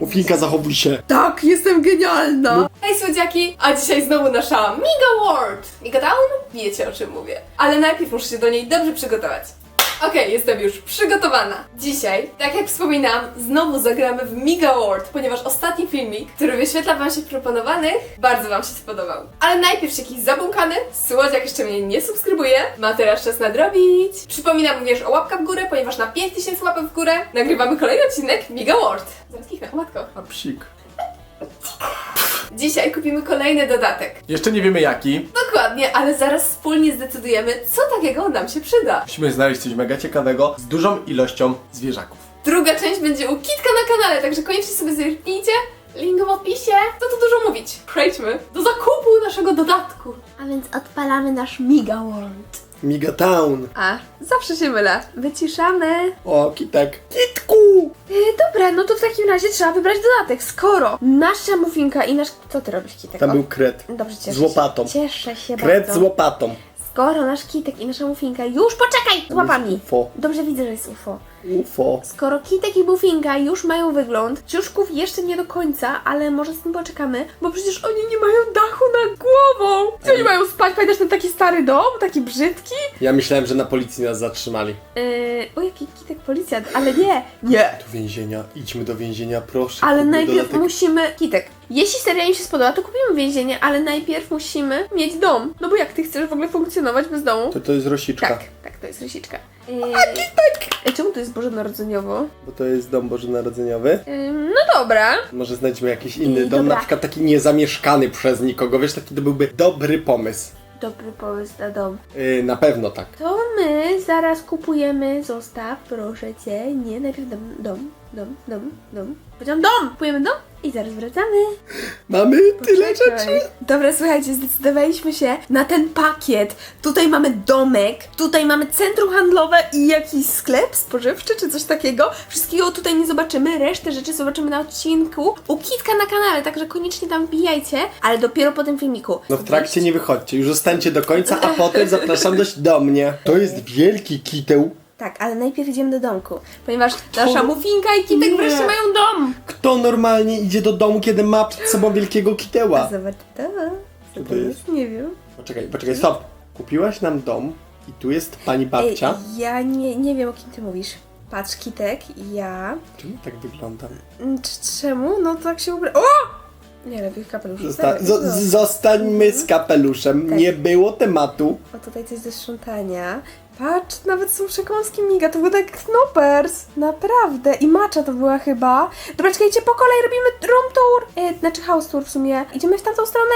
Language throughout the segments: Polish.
Mufinka, zachowuj się. Tak, jestem genialna! Hej słodziaki, a dzisiaj znowu nasza Miga World. Miga Town? Wiecie o czym mówię. Ale najpierw muszę się do niej dobrze przygotować. Okej, jestem już przygotowana. Dzisiaj, tak jak wspominałam, znowu zagramy w Miga World, ponieważ ostatni filmik, który wyświetla wam się proponowanych, bardzo wam się spodobał. Ale najpierw jakiś zabłąkany, słodziak jeszcze mnie nie subskrybuje, ma teraz czas nadrobić. Przypominam również o łapkach w górę, ponieważ na 5000 łapek w górę nagrywamy kolejny odcinek Miga World. Zaraz kichnę, matko. A psik. Dzisiaj kupimy kolejny dodatek. Jeszcze nie wiemy jaki. Dokładnie, ale zaraz wspólnie zdecydujemy, co takiego nam się przyda. Musimy znaleźć coś mega ciekawego z dużą ilością zwierzaków. Druga część będzie u Kitka na kanale, także koniecznie sobie zerknijcie. Link w opisie. Co tu dużo mówić? Przejdźmy do zakupu naszego dodatku. A więc odpalamy nasz Miga World. Miga Town. A, zawsze się mylę. Wyciszamy. O, kitek. Kitku! Yy, dobra, no to w takim razie trzeba wybrać dodatek, skoro nasza mufinka i nasz... Co ty robisz, Kitek? Tam O, był kret. Dobrze, cieszę Z łopatą. Się. Cieszę się Kret bardzo. z łopatą. Skoro nasz Kitek i nasza mufinka już... Poczekaj! Z łapami. UFO. Dobrze widzę, że jest UFO. UFO. Skoro Kitek i Bufinka już mają wygląd, ciuszków jeszcze nie do końca, ale może z tym poczekamy, bo przecież oni nie mają dachu nad głową! Gdzie oni mają spać? Pamiętasz ten taki stary dom? Taki brzydki? Ja myślałem, że na policji nas zatrzymali. Yy, o jaki Kitek policjant, ale nie! Nie! Do więzienia. Idźmy do więzienia, proszę. Ale najpierw musimy... Kitek, jeśli seria im się spodoba, to kupimy więzienie, ale najpierw musimy mieć dom. No bo jak ty chcesz w ogóle funkcjonować bez domu? To to jest rosiczka. Tak, tak, to jest rysiczka. Yy, A Kitek! Czemu to jest Bożonarodzeniowo? Bo to jest dom bożonarodzeniowy. Yy, no dobra. Może znajdźmy jakiś inny Ej, dom, dobra. na przykład taki niezamieszkany przez nikogo. Wiesz, taki to byłby dobry pomysł. Dobry pomysł na dom. Yy, na pewno tak. To my zaraz kupujemy, zostaw, proszę cię. Nie, najpierw dom, dom, dom, dom, dom. Powiedziałam dom! Kupujemy dom i zaraz wracamy. Mamy tyle Poczekaj. rzeczy. Dobra, słuchajcie, zdecydowaliśmy się na ten pakiet. Tutaj mamy domek, tutaj mamy centrum handlowe i jakiś sklep spożywczy czy coś takiego. Wszystkiego tutaj nie zobaczymy, resztę rzeczy zobaczymy na odcinku u Kitka na kanale, także koniecznie tam wbijajcie, ale dopiero po tym filmiku. No w trakcie nie wychodźcie, już zostańcie do końca, a potem zapraszam dość do mnie. To jest wielki kiteł. Tak, ale najpierw idziemy do domku, ponieważ nasza mufinka i Kitek Nie. wreszcie mają dom. Kto normalnie idzie do domu, kiedy ma przed sobą wielkiego kiteła? Zobacz to. Co to to jest? Nie wiem. Poczekaj, poczekaj, stop. Kupiłaś nam dom i tu jest pani babcia. Ej, ja nie, nie wiem o kim ty mówisz. Patrz, Kitek, ja. Czemu tak wyglądam? Mm, c- Czemu? No tak się ubra... O! Nie, lepiej kapelusz. Zosta- Dawaj, zo- no. zostańmy z kapeluszem. Tak. Nie było tematu. O, tutaj coś do sprzątania. Patrz, nawet są przekąski miga, to był tak Knoppers. Naprawdę. I macza to była chyba. Dobra, czekajcie, po kolei robimy room tour. E, znaczy house tour w sumie. Idziemy w tamtą stronę.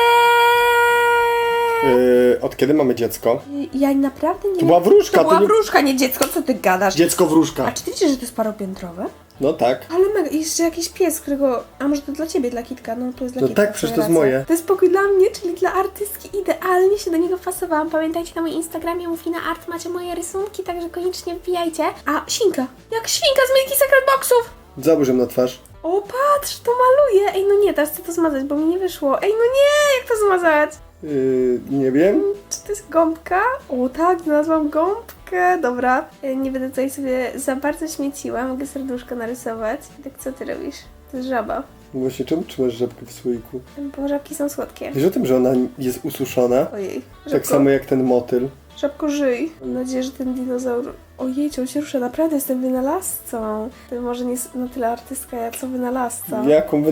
Yy, od kiedy mamy dziecko? Y, Ja naprawdę nie To była wróżka, To to była nie- wróżka, nie dziecko, co ty gadasz? Dziecko A wróżka. czy ty wiecie, że to jest paropiętrowe? No tak. Ale mega, i jeszcze jakiś pies, którego... A może to dla ciebie, dla Kitka? No to jest dla No Kitka. tak, przecież to jest racja. moje. To jest pokój dla mnie, czyli dla artystki. Idealnie się do niego wpasowałam. Pamiętajcie, na moim Instagramie Mufina Art macie moje rysunki, także koniecznie wbijajcie. A, świnka! Jak świnka z Milki Secret Boxów! Załóż ją na twarz. O, patrz, to maluje! Ej, no nie, teraz chcę to zmazać, bo mi nie wyszło. Ej, no nie, jak to zmazać? Yy, nie wiem. Czy to jest gąbka? O tak, znalazłam gąbkę. Dobra. E, Nie będę tutaj sobie za bardzo śmieciła. Mogę serduszko narysować. Tak co ty robisz? To jest żaba. Właśnie, czemu trzymasz żabkę w słoiku? Bo żabki są słodkie. Wiesz o tym, że ona jest ususzona? Ojej. Tak Żabko, samo jak ten motyl. żabko żyj. Mam nadzieję, że ten dinozaur... Ojej, on się rusza. Naprawdę jestem wynalazcą. To może nie na tyle artystka, ja co wynalazca. Jaką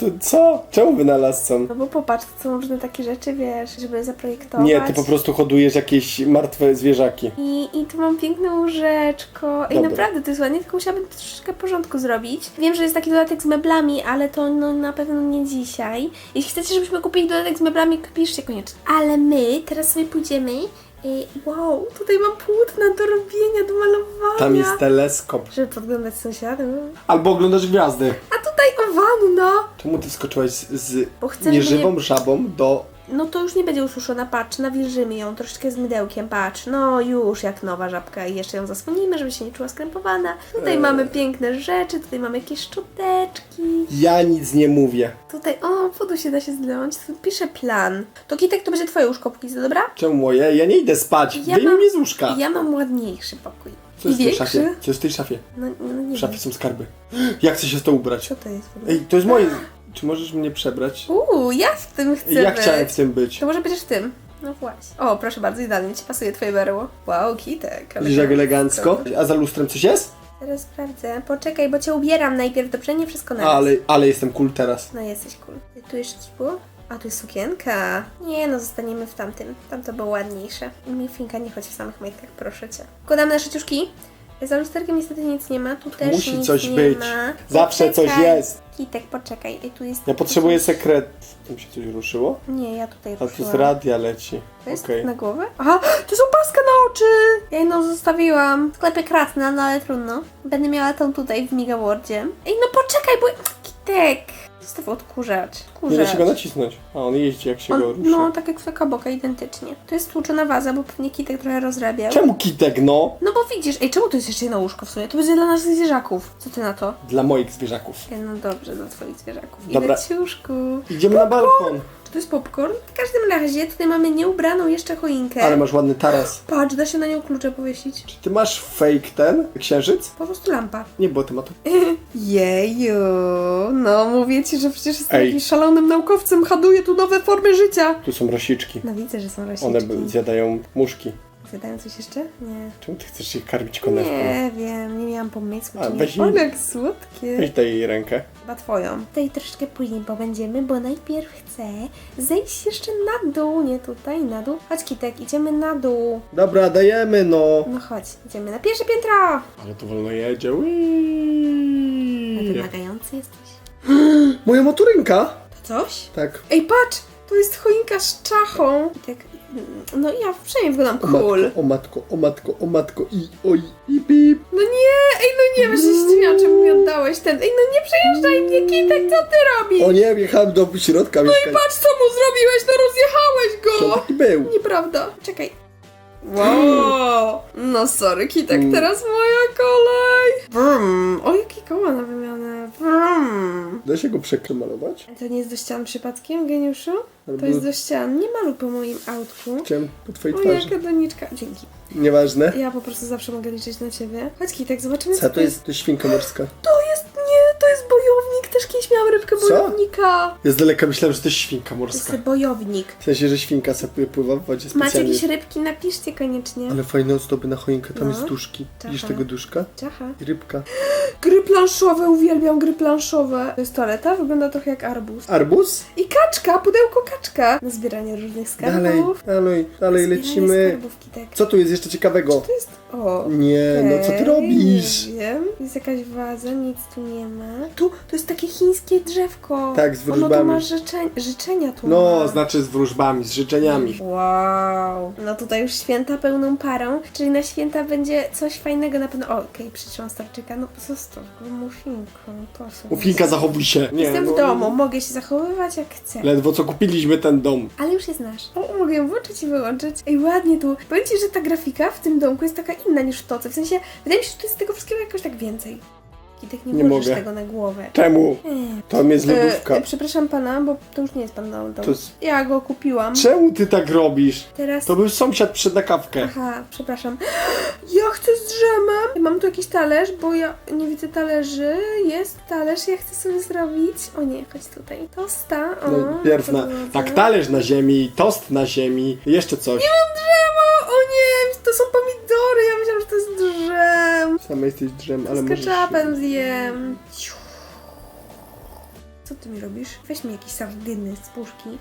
to co? Czemu wynalazcą? No bo popatrz, to są różne takie rzeczy, wiesz, żeby zaprojektować. Nie, ty po prostu hodujesz jakieś martwe zwierzaki. I, I tu mam piękne łóżeczko. I Dobra. naprawdę to jest ładnie, tylko musiałabym troszeczkę porządku zrobić. Wiem, że jest taki dodatek z meblami, ale to no, na pewno nie dzisiaj. Jeśli chcecie, żebyśmy kupili dodatek z meblami, piszcie koniecznie. Ale my teraz sobie pójdziemy. I, wow, tutaj mam płótna do robienia, do malowania. Tam jest teleskop. Żeby podglądać sąsiadów. Albo oglądasz gwiazdy. A tutaj o wanna. Czemu ty skoczyłaś z, z Bo nieżywą żabą do... No to już nie będzie ususzona, patrz, nawilżymy ją troszeczkę z mydełkiem, patrz, no już jak nowa żabka i jeszcze ją zasłonimy, żeby się nie czuła skrępowana. Tutaj mamy piękne rzeczy, tutaj mamy jakieś szczoteczki, Ja nic nie mówię. tutaj, o, wodu się da się zdjąć, tu piszę plan. To Kitek, to będzie twoje łóżko póki co, dobra? Czemu moje? Ja nie idę spać. Ja Wyjmij mam- mnie z łóżka. Ja mam ładniejszy pokój. Co jest w tej większy? szafie? Co jest w tej szafie? No, no nie W szafie wiem. są skarby. Jak chcę się z to ubrać? Co to jest w ogóle? Ej, to jest moje. Czy możesz mnie przebrać? Uuu, ja w tym chcę Ja być. chciałem w tym być. To może będziesz w tym. No właśnie. O, proszę bardzo, idealnie ci pasuje twoje berło. Wow, kitek. Widzisz jak elegancko? A za lustrem coś jest? Teraz sprawdzę. Poczekaj, bo cię ubieram najpierw, dobrze? Nie wszystko na raz. Ale, ale jestem cool teraz. No jesteś cool. Tu jeszcze coś było? A, tu jest sukienka. Nie, no zostaniemy w tamtym. Tamto było ładniejsze. Mi Finka, nie chodź w samych majtkach, proszę cię. Wkładam nasze ciuszki. Za lusterkiem niestety nic nie ma. Tu też Musi nic coś nie być. ma. Zawsze coś Poczekaj. jest. Kitek, poczekaj. Ej, tu jest... Ja potrzebuję sekret. Tam się coś ruszyło? Nie, ja tutaj A tu z ruszyłam. radia leci. To jest Okej. na głowę? Aha, to są paska na oczy! Ja jedną zostawiłam. W sklepie no ale trudno. Będę miała tą tutaj w Migawordzie. Ej, no poczekaj, bo... Kitek! Zostaw odkurzacz. Nie da się go nacisnąć. A on jeździ jak się go On, ruszy. no, tak jak taka boka, identycznie. To jest stłuczona waza, bo pewnie Kitek trochę rozrabiał. Czemu kitek, no? No bo widzisz, ej, czemu to jest jeszcze jedno łóżko w sumie? To będzie dla naszych zwierzaków. Co ty na to? Dla moich zwierzaków. Ej, no dobrze, dla twoich zwierzaków. Dobra. Dobra. Idziemy na balkon. To jest popcorn? W każdym razie tutaj mamy nieubraną jeszcze choinkę. Ale masz ładny taras. Patrz, da się na nią klucze powiesić. Czy ty masz fake ten księżyc? Po prostu lampa. Nie było tematu. Jeju, no mówię ci, że przecież jestem Ej. jakimś szalonym naukowcem, haduję tu nowe formy życia. Tu są rosiczki. No widzę, że są rosiczki. One by- zjadają muszki. Zjadają coś jeszcze? Nie. Czemu ty chcesz ich karmić konewką? Nie wiem, nie miałam pomysłu. A, weź Ale jak słodkie. Weź daj jej rękę. Chyba twoją. Tutaj troszeczkę później pobędziemy, bo najpierw chcę zejść jeszcze na dół, nie tutaj, na dół. Chodź Kitek, idziemy na dół. Dobra, dajemy no. No chodź, idziemy na pierwsze piętro. Ale to wolno jedzie. Wymagający jesteś. Moja motorynka? To coś? Tak. Ej, patrz! To jest choinka z czachą. Tak, no ja przynajmniej wyglądam cool. o matko, o matko, o matko i oj, i pip. No nie, ej, no nie, bo się zdziwiłam, czemu mi oddałeś ten. Ej, no nie przejeżdżaj mnie, Kitek, co ty robisz? O nie, wjechałem do środka mieszkania. Patrz, co mu zrobiłeś, no rozjechałeś Co go! taki był? Nieprawda. Czekaj. Wow! No sorry, Kitek, Mm. teraz moja kolej. Brum. O, jakie koła na wymianę. Brum. Da się go przeklemalować? To nie jest do ścian przypadkiem, geniuszu? To Albo- jest do ścian. Nie maluj po moim autku. Chciałem po twojej O, twarzy. jaka doniczka. Dzięki. Nieważne. Ja po prostu zawsze mogę liczyć na ciebie. Chodź, Kitek, zobaczymy, Co to jest? To jest świnka morska. To jest, nie, to jest bojownik. Też kiedyś miałam rybkę Co? bojownika. Ja z daleka myślałem, że to jest świnka To morska. jest bojownik. W sensie, że świnka sobie pływa w wodzie Macie specjalnie. jakieś rybki? Napiszcie koniecznie. Ale fajne ozdoby na choinkę, tam No. jest duszki. Widzisz Czekaj. tego duszka? Czacha. I rybka. Gry planszowe, uwielbiam gry planszowe. To jest toaleta, wygląda trochę jak arbuz. Arbuz? I kaczka, pudełko kaczka. Na zbieranie różnych skarbów. Dalej, dalej, dalej lecimy. Kitek. Co tu jest jeszcze ciekawego? To jest... O. Nie, no co ty robisz? Nie wiem. Jest jakaś waza, nic tu nie ma. Tu, to jest takie chińskie drzewko. Tak, z Ono tu wróżbami. ma życzeń, życzenia tu No, ma. znaczy z wróżbami, z życzeniami. Wow. No tutaj już święta pełną parą, czyli na święta będzie coś fajnego na pewno. O, Okej, przytrzymam starczyka. No zostaw go, mufinko. Proszę. Ufinka, zachowuj się. Nie, Jestem no, w domu, mogę się zachowywać jak chcę. Ledwo co kupiliśmy ten dom. Ale już jest nasz. O, mogę ją włączyć i wyłączyć. Ej, ładnie tu. Powiem Ci, że ta grafika w tym domku jest taka inna niż w toce. W sensie, wydaje mi się, że tu jest tego wszystkiego jakoś tak więcej. Kitek, nie, Nie włożysz mogę. tego na głowę. Czemu? Nie. Tam jest lodówka. E, e, przepraszam pana, bo to już nie jest pan dom. To jest- Ja go kupiłam. Czemu ty tak robisz? Teraz. To był sąsiad przed na kawkę. Aha, przepraszam. Ja chcę z drzemem. Mam tu jakiś talerz, bo ja nie widzę talerzy. Jest talerz, ja chcę sobie zrobić. O nie, chodź tutaj. Tosta. O, No, pierw na, tak, talerz na ziemi, tost na ziemi, jeszcze coś. Drzewo! O nie, to są pomidory. Drzem. Sam jesteś drzem, ale możesz... ketchupem zjem. Co ty mi robisz? Weź mi jakieś sardyny z puszki.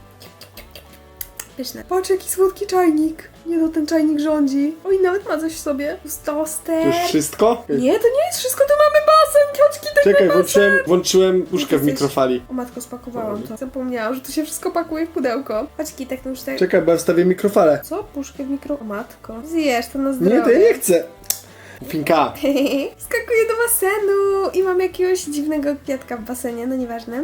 Pyszne. Patrz, jaki słodki czajnik. Nie no, ten czajnik rządzi. Oj, nawet ma coś w sobie. Z To toster. już wszystko? Nie, to nie jest wszystko, tu mamy basen. Chodź, kitek, Czekaj, basen. włączyłem, włączyłem puszkę w mikrofali. O matko, spakowałam to. Zapomniałam, że to się wszystko pakuje w pudełko. Chodź, kitek, no już tak. Czekaj, bo ja wstawię mikrofalę. Co? Puszkę w mikro... O matko. Zjesz to na zdrowie. Nie, to ja nie chcę. Finka. Skakuję do basenu i mam jakiegoś dziwnego kwiatka w basenie, no nieważne.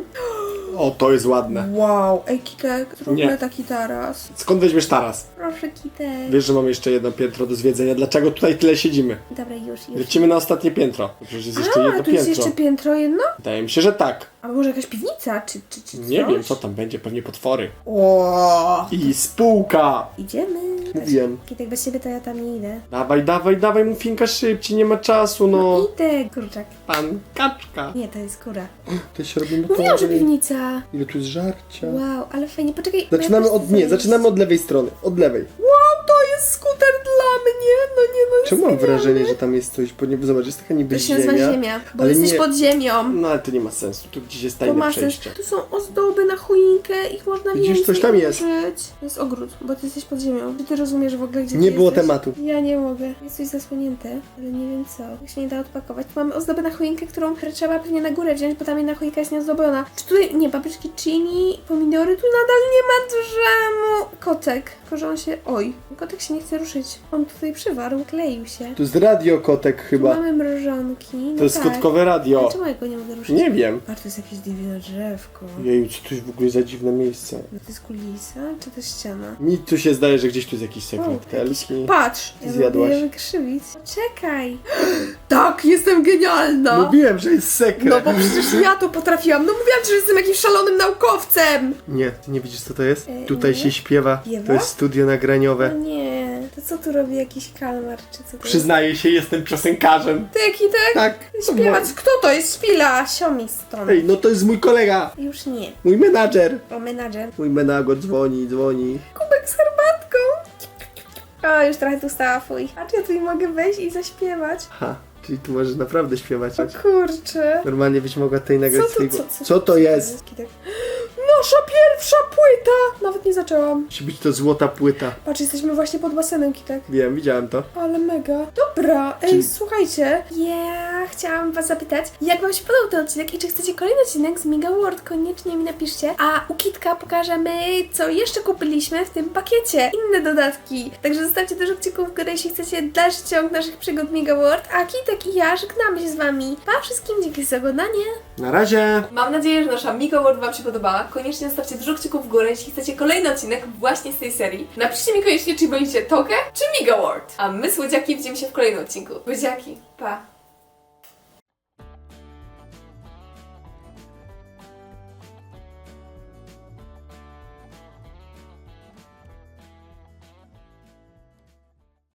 O, to jest ładne. Wow, ej Kitek, zróbmy Nie. taki taras. Skąd weźmiesz taras? Proszę Kitek. Wiesz, że mam jeszcze jedno piętro do zwiedzenia. Dlaczego tutaj tyle siedzimy? Dobra, już, już. Lecimy na ostatnie piętro. Przecież jest jeszcze A, jedno tu jest piętro. jeszcze piętro jedno? Wydaje mi się, że tak. A może jakaś piwnica, czy, czy, czy Nie coś? wiem, co tam będzie, pewnie potwory. O, I spółka! Idziemy. Mówiłem. Kitek, bez ciebie to ja tam nie idę. Dawaj, dawaj, dawaj, Mufinka szybciej, nie ma czasu, no. Idę, kurczak. Pan kaczka. Nie, to jest kura. To się robimy Mówiłam, że to. piwnica. Ile tu jest żarcia? Wow, ale fajnie. Poczekaj. bo ja Zaczynamy od, nie, zaczynamy od lewej strony, od lewej. Wow, to jest skuter dla mnie! No nie, no jest Czemu mam wrażenie, że tam jest coś, bo nie, zobacz, jest taka niby To się nazywa ziemia. ziemia, bo ale jesteś nie- pod ziemią. No ale to nie ma sensu, tu gdzieś jest To tajne ma sens. przejście. Tu są ozdoby na choinkę, ich można Widzisz, więcej coś tam jest. użyć. To jest ogród, bo ty jesteś pod ziemią. Czy ty rozumiesz w ogóle, gdzie Nie ty było jesteś? tematu. Ja nie mogę. Jest coś zasłonięte, ale nie wiem co. Jak się nie da odpakować. Tu mamy ozdobę na choinkę, którą trzeba pewnie na górę wziąć, bo tam jedna choinka jest nieozdobiona. Czy tutaj, nie, papryczki chili, pomidory, tu nadal nie ma drzemu. Kotek, tylko że on się, oj, kotek się nie chce ruszyć. On tutaj przywarł, kleił się. Tu jest radiokotek Tu chyba. mamy mrożonki. No To jest tak. kotkowe radio. Ale czemu ja go nie mogę ruszyć? Nie wiem. Patrz, to jest jakieś dziwne drzewko. Jeju, co tu jest w ogóle za dziwne miejsce? No to jest kulisa, czy to jest ściana? Mi tu się zdaje, że gdzieś tu jest jakiś sekret jakiś-. Patrz! Ja Zjadłaś. je wykrzywić. Czekaj! Tak, jestem genialna! Mówiłem, że jest sekret. No bo przecież ja to potrafiłam. No mówiłam, ci, że jestem jakimś szalonym naukowcem! Nie, ty nie widzisz co to jest? E, Tutaj nie. się śpiewa. Śpiewa? To jest studio nagraniowe. No nie, to co tu robi jakiś kalmar, czy co to Przyznaję się, jestem piosenkarzem. jest? Ty, Kitek? Tak. Śpiewać, kto to jest? Chwila, siomi stąd. Ej, no to jest mój kolega. Już nie, Mój menadżer. bo menadżer. Mój menadżer dzwoni, dzwoni. Kubek z herbatką. O, już trochę tu stała fuj. A czy ja tutaj mogę wejść i zaśpiewać? Ha, czyli tu możesz naprawdę śpiewać. O kurczę. Normalnie byś mogła tutaj nagrać Co to, swojego... co, co, Co to jest? Nasza pierwsza płyta! Nawet nie zaczęłam. Musi być to złota płyta. Patrz, jesteśmy właśnie pod basenem, Kitek. Wiem, widziałem to. Ale mega. Dobra, ej, Czyli- słuchajcie. Ja chciałam was zapytać, jak wam się podobał ten odcinek i czy chcecie kolejny odcinek z Mega World? Koniecznie mi napiszcie. A u Kitka pokażemy, co jeszcze kupiliśmy w tym pakiecie. Inne dodatki. Także zostawcie dużo kciuków w górę, jeśli chcecie dalszy ciąg naszych przygód Mega World. A Kitek i ja żegnamy się z wami. Pa wszystkim, dzięki za oglądanie. Na razie. Mam nadzieję, że nasza Mika World Wam się podobała. Koniecznie zostawcie dużo kciuków w górę, jeśli chcecie kolejny odcinek właśnie z tej serii. Napiszcie mi koniecznie, czy wolicie Tokę, czy Miga World. A my, słodziaki, widzimy się w kolejnym odcinku. Słodziaki, pa!